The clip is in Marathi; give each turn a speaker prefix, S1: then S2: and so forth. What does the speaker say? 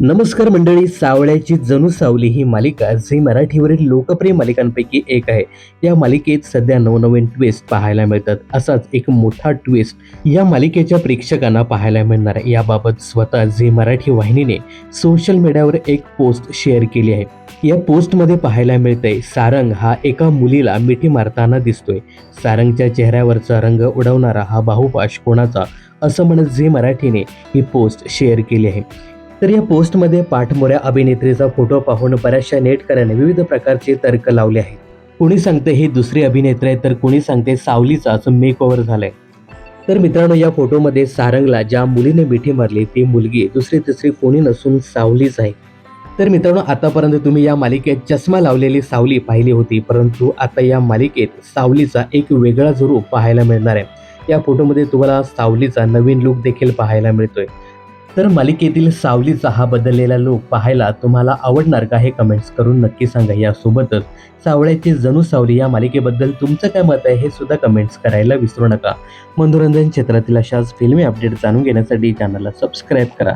S1: नमस्कार मंडळी सावळ्याची जणू सावली ही मालिका झी मराठीवरील लोकप्रिय मालिकांपैकी एक आहे. या मालिकेत सध्या नवनवीन ट्विस्ट पाहायला मिळतात. असाच एक मोठा ट्विस्ट या मालिकेच्या प्रेक्षकांना पाहायला मिळणार आहे. याबाबत स्वतः झी मराठी वाहिनीने सोशल मीडियावर एक पोस्ट शेअर केली आहे. या पोस्टमध्ये पाहायला मिळतंय सारंग हा एका मुलीला मिठी मारताना दिसतोय. सारंगच्या चेहऱ्यावरचा रंग उडवणारा हा बाहुपाश कोणाचा? असं म्हणत झी मराठीने ही पोस्ट शेअर केली आहे. तर या पोस्टमध्ये पाठमोऱ्या अभिनेत्रीचा फोटो पाहून बऱ्याचशा नेटकऱ्याने विविध प्रकारचे तर्क लावले आहेत. कुणी सांगते ही दुसरी अभिनेत्री आहे तर कुणी सांगते सावलीचाच मेक ओव्हर झालाय. तर मित्रांनो या फोटोमध्ये सारंगला ज्या मुलीने मिठी मारली ती मुलगी दुसरी तिसरी कोणी नसून सावलीच आहे. तर मित्रांनो आतापर्यंत तुम्ही या मालिकेत चष्मा लावलेली सावली पाहिली होती परंतु आता या मालिकेत सावलीचा एक वेगळा रूप पाहायला मिळणार आहे. या फोटोमध्ये तुम्हाला सावलीचा नवीन लुक देखील पाहायला मिळतोय. तर मालिकेतील सावलीचा हा बदललेला लोक पाहायला तुम्हाला आवडणार का हे कमेंट्स करून नक्की सांगा. यासोबतच सावळ्याची जणू सावली या मालिकेबद्दल तुमचं काय मत आहे हे सुद्धा कमेंट्स करायला विसरू नका. मनोरंजन क्षेत्रातील अशाच फिल्मी अपडेट जाणून घेण्यासाठी चॅनलला सबस्क्राईब करा.